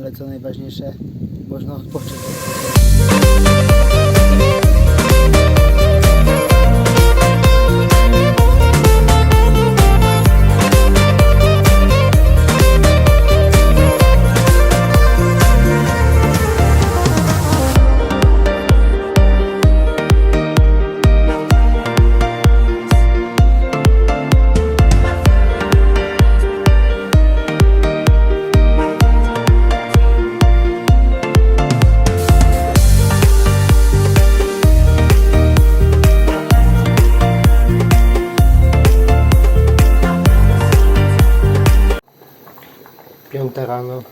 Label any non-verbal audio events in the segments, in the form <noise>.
ale co najważniejsze, można odpocząć. Piąta rano.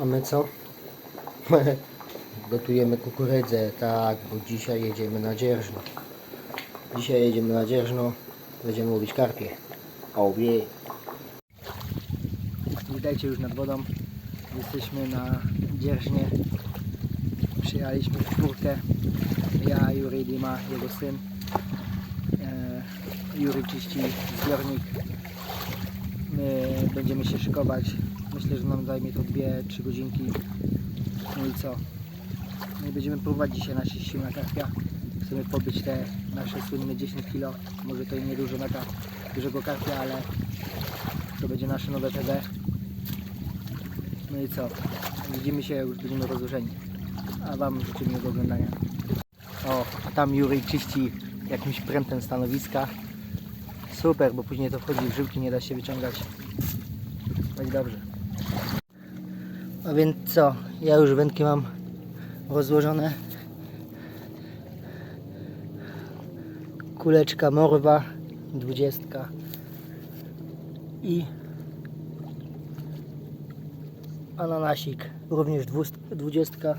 A my co? <laughs> Gotujemy kukurydzę, tak, bo dzisiaj jedziemy na dzierżno. Dzisiaj jedziemy na dzierżno, będziemy łowić karpie. Obie. Witajcie już nad wodą. Jesteśmy na dzierżnie. Przyjechaliśmy w czwórkę. Ja, Juri Dima, jego syn. E, Juri czyści zbiornik. My będziemy się szykować. Myślę, że nam zajmie to 2-3 godzinki. No i co? No i będziemy próbować dzisiaj nasze siły na karpia. Chcemy pobyć te nasze słynne 10 kg. Może to i nie dużo na dużego karpia, ale to będzie nasze nowe TD. No i co? Widzimy się, już będziemy rozłożeni. A Wam życzę miłego oglądania. O, a tam Jurek czyści jakimś prętem stanowiska. Super, bo później to wchodzi w żyłki, nie da się wyciągać. Tak dobrze. A więc co? Ja już wędki mam rozłożone. Kuleczka morwa, dwudziestka i ananasik, również dwudziestka.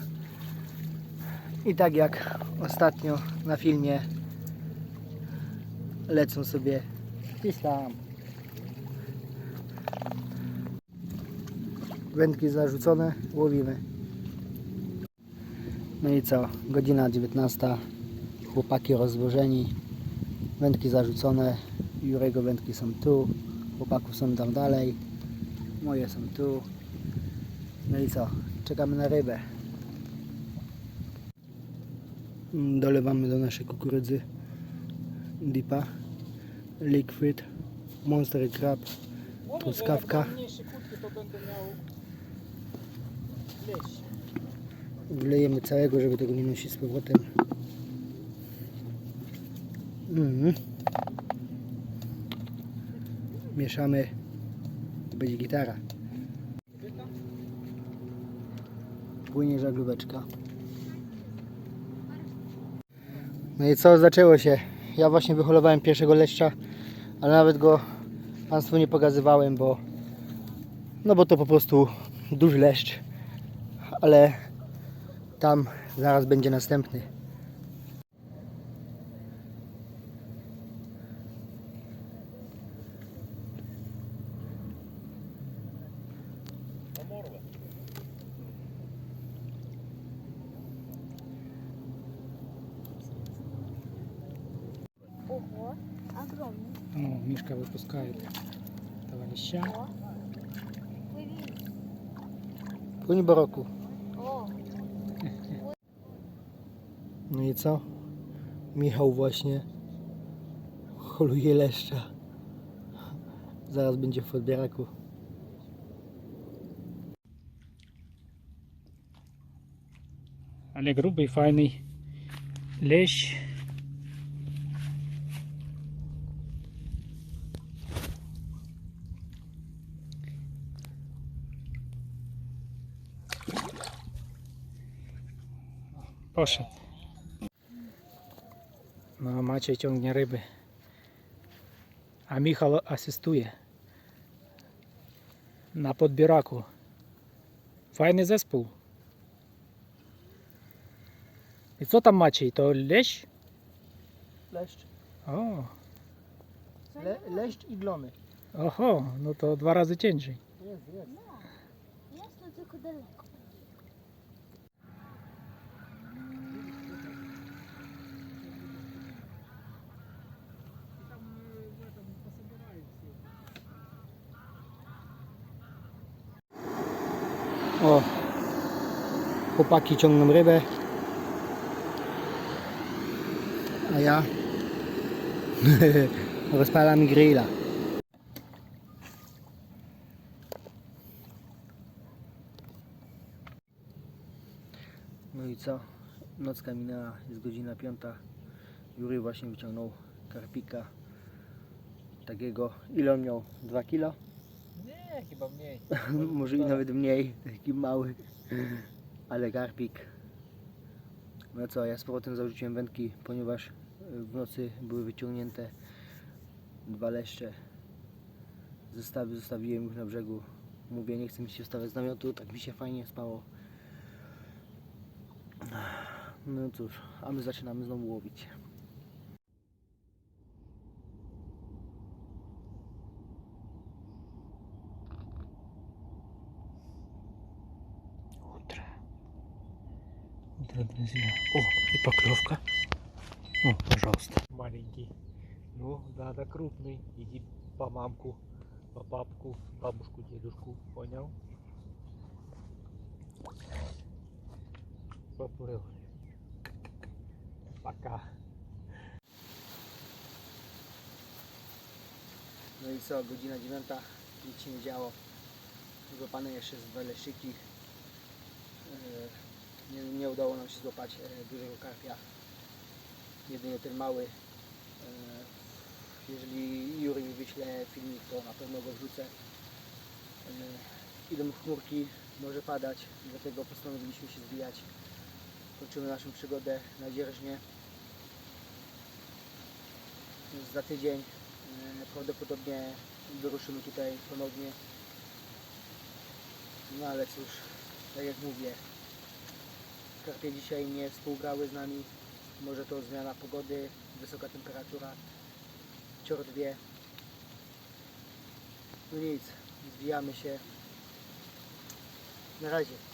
I tak jak ostatnio na filmie lecą sobie gdzieś tam. Wędki zarzucone, łowimy. No i co? Godzina 19. Chłopaki rozłożeni. Wędki zarzucone. Jurego wędki są tu. Chłopaków są tam dalej. Moje są tu. No i co? Czekamy na rybę. Dolewamy do naszej kukurydzy dipa, liquid, monster crab, truskawka. Wlejemy całego, żeby tego nie nosić z powrotem. Mhm. Mieszamy. Będzie gitara. Płynie żaglóweczka. No i co? Zaczęło się. Ja właśnie wyholowałem pierwszego leszcza, ale nawet go Państwu nie pokazywałem, bo no bo to po prostu duży leszcz, ale tam zaraz będzie następny. огромный. О, Мишка выпускает этого леща. О, плыви. Płyń baroku. О, No i co? Michał właśnie holuje leszcza. Zaraz będzie w odbieraku. Ale грубый, файный лещ. Poszedł. хороше. Ну, а Мачо тягне рыбы. А Міхало ассистует На подбираку. Файный зеспол. И что там мачий? То лещ? Лещ. О. Ле лещ и гломи. Ого, ну то два рази тінжий. Ясно, тільки далеко. Chłopaki ciągną rybę, a ja <laughs> rozpalam grilla. No i co? Nocka minęła, jest godzina piąta. Jury właśnie wyciągnął karpika. Takiego, ile on miał? 2 kilo? Nie, chyba mniej. <laughs> Może i nawet mniej, taki mały, ale karpik. No co, ja z powrotem zarzuciłem wędki, ponieważ y, w nocy były wyciągnięte dwa leszcze. Zestawy zostawiłem już na brzegu. Mówię, nie chcę mi się wstawiać z namiotu, tak mi się fajnie spało. No cóż, a my zaczynamy znowu łowić. Утро, друзья. О, и поклевка. О, пожалуйста. Маленький. Ну, надо крупный. Иди по мамку, по папку, бабушку, дедушку. Понял? Поплыл. Пока. No i co, godzina dziewiąta, nic się nie działo. Złapane jeszcze z dwa leszczyki. Nie, nie udało nam się złapać e, dużego karpia. Jedynie ten mały. E, Jeżeli Juri mi wyśle filmik, to na pewno go wrzucę. E, Idą chmurki, może padać, dlatego postanowiliśmy się zwijać. Kończymy naszą przygodę na dzierżnie. Za tydzień Prawdopodobnie wyruszymy tutaj ponownie. No ale cóż, tak jak mówię, karpie dzisiaj nie współgrały z nami. Może to zmiana pogody, wysoka temperatura, cior dwie. No nic, zwijamy się. Na razie.